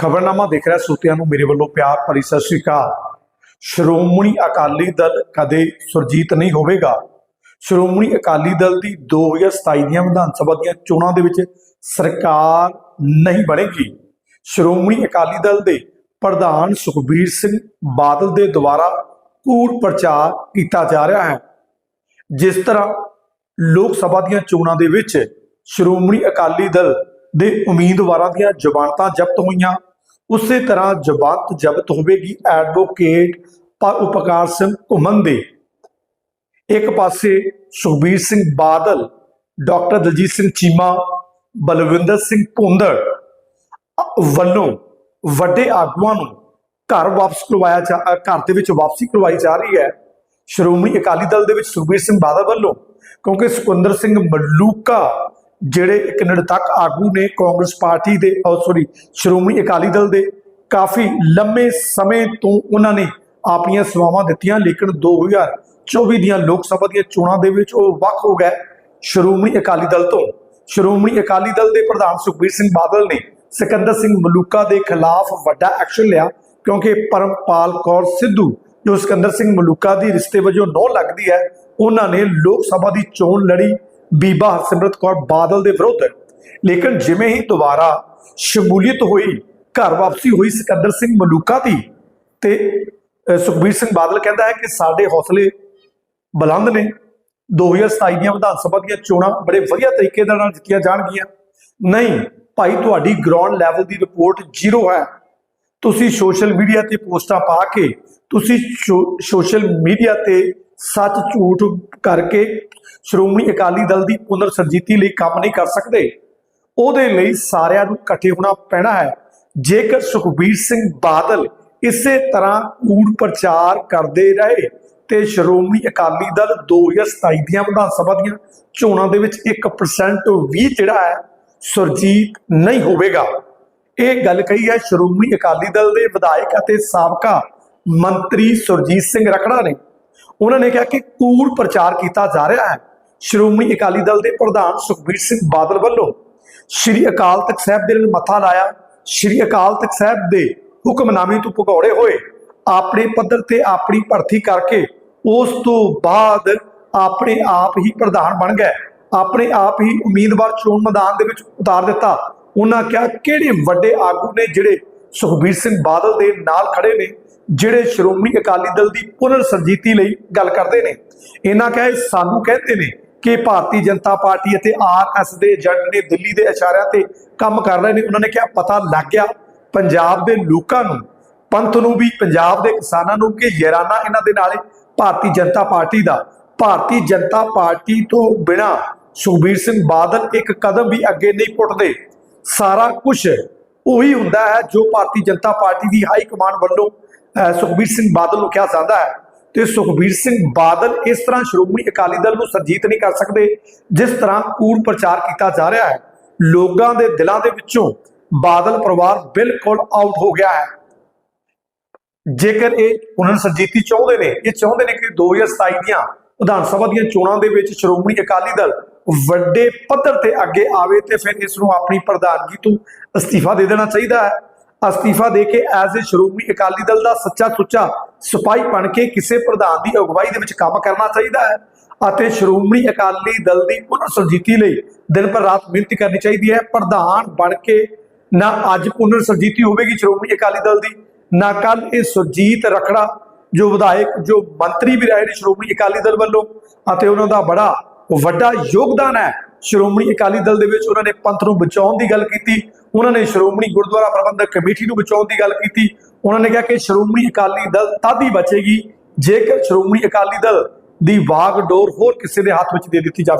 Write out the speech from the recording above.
ਖਬਰਨਾਮਾ ਦੇਖ ਰਿਹਾ ਸੋਤਿਆਂ ਨੂੰ ਮੇਰੇ ਵੱਲੋਂ ਪਿਆਰ ਭਰੀ ਸਤਿ ਸ੍ਰੀ ਅਕਾਲ। ਸ਼੍ਰੋਮਣੀ ਅਕਾਲੀ ਦਲ ਕਦੇ ਸੁਰਜੀਤ ਨਹੀਂ ਹੋਵੇਗਾ। ਸ਼੍ਰੋਮਣੀ ਅਕਾਲੀ ਦਲ ਦੀ 2027 ਦੀਆਂ ਵਿਧਾਨ ਸਭਾ ਦੀਆਂ ਚੋਣਾਂ ਦੇ ਵਿੱਚ ਸਰਕਾਰ ਨਹੀਂ ਬਣੇਗੀ। ਸ਼੍ਰੋਮਣੀ ਅਕਾਲੀ ਦਲ ਦੇ ਪ੍ਰਧਾਨ ਸੁਖਬੀਰ ਸਿੰਘ ਬਾਦਲ ਦੇ ਦੁਆਰਾ ਕੂੜ ਪ੍ਰਚਾਰ ਕੀਤਾ ਜਾ ਰਿਹਾ ਹੈ। ਜਿਸ ਤਰ੍ਹਾਂ ਲੋਕ ਸਭਾ ਦੀਆਂ ਚੋਣਾਂ ਦੇ ਵਿੱਚ ਸ਼੍ਰੋਮਣੀ ਅਕਾਲੀ ਦਲ ਦੇ ਉਮੀਦਵਾਰਾਂ ਦੀਆਂ ਜ਼ਮਾਨਤਾਂ ਜ਼ਬਤ ਹੋਈਆਂ ਉਸੇ ਤਰ੍ਹਾਂ ਜ਼ਮਾਨਤ ਜ਼ਬਤ ਹੋਵੇਗੀ। ਐਡਵੋਕੇਟ ਪਰ ਉਪਕਾਰ ਸਿੰਘ ਘੁੰਮਣ ਦੇ ਇੱਕ ਪਾਸੇ ਸੁਖਬੀਰ ਸਿੰਘ ਬਾਦਲ, ਡਾਕਟਰ ਦਲਜੀਤ ਸਿੰਘ ਚੀਮਾ, ਬਲਵਿੰਦਰ ਸਿੰਘ ਭੁੰਦੜ ਵੱਲੋਂ ਵੱਡੇ ਆਗੂਆਂ ਨੂੰ ਘਰ ਵਾਪਸ ਕਰਵਾਇਆ ਜਾ ਘਰ ਦੇ ਵਿੱਚ ਵਾਪਸੀ ਕਰਵਾਈ ਜਾ ਰਹੀ ਹੈ। ਸ਼੍ਰੋਮਣੀ ਅਕਾਲੀ ਦਲ ਦੇ ਵਿੱਚ ਸੁਖਬੀਰ ਸਿੰਘ ਬਾਦਲ ਵੱਲੋਂ, ਕਿਉਂਕਿ ਸੁਖਿੰਦਰ ਸਿੰਘ ਮਲੂਕਾ ਜਿਹੜੇ ਇੱਕ ਨਿਰਤੱਕ ਆਗੂ ਨੇ ਕਾਂਗਰਸ ਪਾਰਟੀ ਦੇ ਔਰ ਸੌਰੀ ਸ਼੍ਰੋਮਣੀ ਅਕਾਲੀ ਦਲ ਦੇ, ਕਾਫੀ ਲੰਮੇ ਸਮੇਂ ਤੋਂ ਉਹਨਾਂ ਨੇ ਆਪਣੀਆਂ ਸੇਵਾਵਾਂ ਦਿੱਤੀਆਂ, ਲੇਕਿਨ 2024 ਦੀਆਂ ਲੋਕ ਸਭਾ ਦੀਆਂ ਚੋਣਾਂ ਦੇ ਵਿੱਚ ਉਹ ਵੱਖ ਹੋ ਗਏ ਸ਼੍ਰੋਮਣੀ ਅਕਾਲੀ ਦਲ ਤੋਂ। ਸ਼੍ਰੋਮਣੀ ਅਕਾਲੀ ਦਲ ਦੇ ਪ੍ਰਧਾਨ ਸੁਖਬੀਰ ਸਿੰਘ ਬਾਦਲ ਨੇ ਸਿਕੰਦਰ ਸਿੰਘ ਮਲੂਕਾ ਦੇ ਖਿਲਾਫ ਵੱਡਾ ਐਕਸ਼ਨ ਲਿਆ, ਕਿਉਂਕਿ ਪਰਮਪਾਲ ਕੌਰ ਸਿੱਧੂ, ਜੋ ਸਿਕੰਦਰ ਸਿੰਘ ਮਲੂਕਾ ਦੀ ਰਿਸ਼ਤੇ ਵਜੋਂ ਨੋ ਲੱਗਦੀ ਹੈ, ਉਹਨਾਂ ਨੇ ਲੋਕ ਸਭਾ ਦੀ ਚੋਣ ਲੜੀ। ਬੀਬਾ ਹਰਸਿਮਰਤ ਕੌਰ ਬਾਦਲ ਦੇ ਵਿਰੁੱਧ। ਲੇਕਿਨ ਜਿਵੇਂ ਹੀ ਦੁਬਾਰਾ ਸ਼ਮੂਲੀਅਤ ਹੋਈ, ਘਰ ਵਾਪਸੀ ਹੋਈ ਸਿਕੰਦਰ ਸਿੰਘ ਮਲੂਕਾ ਦੀ, ਤੇ ਸੁਖਬੀਰ ਸਿੰਘ ਬਾਦਲ ਕਹਿੰਦਾ ਹੈ ਕਿ ਸਾਡੇ ਹੌਸਲੇ ਬੁਲੰਦ ਨੇ। 2027 ਦੀਆਂ ਵਿਧਾਨ ਸਭਾ ਦੀਆਂ ਚੋਣਾਂ ਬੜੇ ਵਧੀਆ ਤਰੀਕੇ ਦੇ ਨਾਲ ਜਿੱਤੀਆਂ ਜਾਣਗੀਆਂ। ਨਹੀਂ, ਭਾਈ, ਤੁਹਾਡੀ ਗਰਾਊਂਡ ਲੈਵਲ ਦੀ ਰਿਪੋਰਟ ਜ਼ੀਰੋ ਹੈ। ਤੁਸੀਂ ਸੋਸ਼ਲ ਮੀਡੀਆ ਤੇ ਪੋਸਟਾਂ ਪਾ ਕੇ, ਤੁਸੀਂ ਸੋਸ਼ਲ ਮੀਡੀਆ ਤੇ ਸੱਚ ਝੂਠ ਕਰਕੇ ਸ਼੍ਰੋਮਣੀ ਅਕਾਲੀ ਦਲ ਦੀ ਪੁਨਰ ਸਰਜੀਤੀ ਲਈ ਕੰਮ ਨਹੀਂ ਕਰ ਸਕਦੇ। ਉਹਦੇ ਲਈ ਸਾਰਿਆਂ ਨੂੰ ਇਕੱਠੇ ਹੋਣਾ ਪੈਣਾ ਹੈ। ਜੇਕਰ ਸੁਖਬੀਰ ਸਿੰਘ ਬਾਦਲ ਇਸੇ ਤਰ੍ਹਾਂ ਕੂੜ ਪ੍ਰਚਾਰ ਕਰਦੇ ਰਹੇ ਤੇ ਸ਼੍ਰੋਮਣੀ ਅਕਾਲੀ ਦਲ 2027 ਦੀਆਂ ਵਿਧਾਨ ਸਭਾ ਦੀਆਂ ਚੋਣਾਂ ਦੇ ਵਿੱਚ 1% ਵੀ ਜਿਹੜਾ ਹੈ, ਸੁਰਜੀਤ ਨਹੀਂ ਹੋਵੇਗਾ। ਇਹ ਗੱਲ ਕਹੀ ਹੈ, ਸ਼੍ਰੋਮਣੀ ਅਕਾਲੀ ਦਲ ਦੇ ਵਿਧਾਇਕ ਅਤੇ ਸਾਬਕਾ ਮੰਤਰੀ ਸੁਰਜੀਤ ਸਿੰਘ ਰਖੜਾ ਨੇ। ਉਹਨਾਂ ਨੇ ਕਿਹਾ ਕਿ ਕੂੜ ਪ੍ਰਚਾਰ ਕੀਤਾ ਜਾ ਰਿਹਾ ਹੈ। ਸ਼੍ਰੋਮਣੀ ਅਕਾਲੀ ਦਲ ਦੇ ਪ੍ਰਧਾਨ ਸੁਖਬੀਰ ਸਿੰਘ ਬਾਦਲ ਵੱਲੋਂ ਸ਼੍ਰੀ ਅਕਾਲ ਤਖਤ ਸਾਹਿਬ ਦੇ ਨਾਲ ਮੱਥਾ ਲਾਇਆ। ਸ਼੍ਰੀ ਅਕਾਲ ਤਖਤ ਸਾਹਿਬ ਦੇ ਹੁਕਮਨਾਮੇ ਤੋਂ ਭਗੌੜੇ ਹੋਏ। ਆਪਣੇ ਪੱਧਰ ਤੇ ਆਪਣੀ ਭਰਤੀ ਕਰਕੇ ਉਸ ਤੋਂ ਬਾਅਦ ਆਪਣੇ ਆਪ ਹੀ ਪ੍ਰਧਾਨ ਬਣ ਗਏ। ਆਪਣੇ ਆਪ ਹੀ ਉਮੀਦਵਾਰ ਚੋਣ ਮੈਦਾਨ ਦੇ ਵਿੱਚ ਉਤਾਰ ਦਿੱਤਾ। ਉਹਨਾਂ ਕਿਹਾ ਕਿਹੜੇ ਵੱਡੇ ਆਗੂ ਨੇ ਜਿਹੜੇ ਸੁਖਬੀਰ ਸਿੰਘ ਬਾਦਲ ਦੇ ਨਾਲ ਖੜੇ ਨੇ? ਜਿਹੜੇ ਸ਼੍ਰੋਮਣੀ ਅਕਾਲੀ ਦਲ ਦੀ ਪੁਨਰ ਸਰਜੀਤੀ ਲਈ ਗੱਲ ਕਰਦੇ ਨੇ, ਇਹਨਾਂ ਕਹੇ ਸਾਨੂੰ ਕਹਿੰਦੇ ਨੇ ਕਿ ਭਾਰਤੀ ਜਨਤਾ ਪਾਰਟੀ ਅਤੇ ਆਰਐਸ ਦੇ ਏਜੰਟ ਨੇ ਦਿੱਲੀ ਦੇ ਇਸ਼ਾਰਿਆਂ ਤੇ ਕੰਮ ਕਰ ਰਹੇ ਨੇ, ਉਹਨਾਂ ਨੇ ਕਿਹਾ ਪਤਾ ਲੱਗ ਗਿਆ ਪੰਜਾਬ ਦੇ ਲੋਕਾਂ ਨੂੰ, ਪੰਥ ਨੂੰ ਵੀ, ਪੰਜਾਬ ਦੇ ਕਿਸਾਨਾਂ ਨੂੰ ਕਿ ਯਾਰਾਨਾ ਇਹਨਾਂ ਦੇ ਨਾਲ ਭਾਰਤੀ ਜਨਤਾ ਪਾਰਟੀ ਦਾ। ਭਾਰਤੀ ਜਨਤਾ ਪਾਰਟੀ ਤੋਂ ਬਿਨਾ ਸੁਖਬੀਰ ਸਿੰਘ ਬਾਦਲ ਇੱਕ ਕਦਮ ਵੀ ਅੱਗੇ ਨਹੀਂ ਪੁੱਟਦੇ। ਸਾਰਾ ਕੁਝ ਉਹੀ ਹੁੰਦਾ ਹੈ ਜੋ ਭਾਰਤੀ ਜਨਤਾ ਪਾਰਟੀ ਦੀ ਹਾਈ ਕਮਾਂਡ ਵੱਲੋਂ ਸੁਖਬੀਰ ਸਿੰਘ ਬਾਦਲ ਨੂੰ ਕਿਹਾ ਜਾਂਦਾ ਹੈ ਤੇ ਸੁਖਬੀਰ ਸਿੰਘ ਬਾਦਲ ਇਸ ਤਰ੍ਹਾਂ ਸ਼੍ਰੋਮਣੀ ਅਕਾਲੀ ਦਲ ਨੂੰ ਸਰਜੀਤ ਨਹੀਂ ਕਰ ਸਕਦੇ, ਜਿਸ ਤਰ੍ਹਾਂ ਕੂੜ ਪ੍ਰਚਾਰ ਕੀਤਾ ਜਾ ਰਿਹਾ ਹੈ। ਲੋਕਾਂ ਦੇ ਦਿਲਾਂ ਦੇ ਵਿੱਚੋਂ ਬਾਦਲ ਪਰਿਵਾਰ ਬਿਲਕੁਲ ਆਊਟ ਹੋ ਗਿਆ ਹੈ। ਜੇਕਰ ਇਹ ਪੁਨਰ ਸਰਜੀਤੀ ਚਾਹੁੰਦੇ ਨੇ, ਇਹ ਚਾਹੁੰਦੇ ਨੇ ਕਿ 2027 ਦੀਆਂ ਵਿਧਾਨ ਸਭਾ ਦੀਆਂ ਚੋਣਾਂ ਦੇ ਵਿੱਚ ਸ਼੍ਰੋਮਣੀ ਅਕਾਲੀ ਦਲ ਵੱਡੇ ਪੱਧਰ ਤੇ ਅੱਗੇ ਆਵੇ ਤੇ ਫਿਰ ਇਸ ਨੂੰ ਆਪਣੀ ਪ੍ਰਧਾਨਗੀ ਤੋਂ ਅਸਤੀਫਾ ਦੇ ਦੇਣਾ ਚਾਹੀਦਾ ਹੈ। ਅਸਤੀਫਾ ਦੇ ਕੇ ਐਜ਼ ਏ ਸ਼੍ਰੋਮਣੀ ਅਕਾਲੀ ਦਲ ਦਾ ਸੱਚਾ ਸੁੱਚਾ ਸਿਪਾਹੀ ਬਣ ਕੇ ਕਿਸੇ ਪ੍ਰਧਾਨ ਦੀ ਅਗਵਾਈ ਦੇ ਵਿੱਚ ਕੰਮ ਕਰਨਾ ਚਾਹੀਦਾ ਹੈ ਅਤੇ ਸ਼੍ਰੋਮਣੀ ਅਕਾਲੀ ਦਲ ਦੀ ਪੁਨਰ ਸਰਜੀਤੀ ਲਈ ਦਿਨ ਪਰ ਰਾਤ ਮਿਹਨਤ ਕਰਨੀ ਚਾਹੀਦੀ ਹੈ। ਪ੍ਰਧਾਨ ਬਣ ਕੇ ਨਾ ਅੱਜ ਪੁਨਰ ਸਰਜੀਤੀ ਹੋਵੇਗੀ ਸ਼੍ਰੋਮਣੀ ਅਕਾਲੀ ਦਲ ਦੀ, ਨਾ ਕੱਲ ਇਹ ਸੁਰਜੀਤ ਰਖੜਾ, ਜੋ ਵਿਧਾਇਕ, ਜੋ ਮੰਤਰੀ ਵੀ ਰਹੇ ਨੇ ਸ਼੍ਰੋਮਣੀ ਅਕਾਲੀ ਦਲ ਵੱਲੋਂ ਅਤੇ ਉਹਨਾਂ ਦਾ ਬੜਾ ਵੱਡਾ ਯੋਗਦਾਨ ਹੈ। ਸ਼੍ਰੋਮਣੀ ਅਕਾਲੀ ਦਲ ਦੇ ਵਿੱਚ ਉਹਨਾਂ ਨੇ ਪੰਥ ਨੂੰ ਬਚਾਉਣ ਦੀ ਗੱਲ ਕੀਤੀ, ਉਹਨਾਂ ਨੇ ਸ਼੍ਰੋਮਣੀ ਗੁਰਦੁਆਰਾ ਪ੍ਰਬੰਧਕ ਕਮੇਟੀ ਨੂੰ ਬਚਾਉਣ ਦੀ ਗੱਲ ਕੀਤੀ, ਉਹਨਾਂ ਨੇ ਕਿਹਾ ਕਿ ਸ਼੍ਰੋਮਣੀ ਅਕਾਲੀ ਦਲ ਤਦ ਹੀ ਬਚੇਗੀ ਜੇਕਰ ਸ਼੍ਰੋਮਣੀ ਅਕਾਲੀ ਦਲ ਦੀ ਵਾਗਡੋਰ ਹੋਰ ਕਿਸੇ ਦੇ ਹੱਥ ਵਿੱਚ ਦੇ ਦਿੱਤੀ ਜਾਵੇ।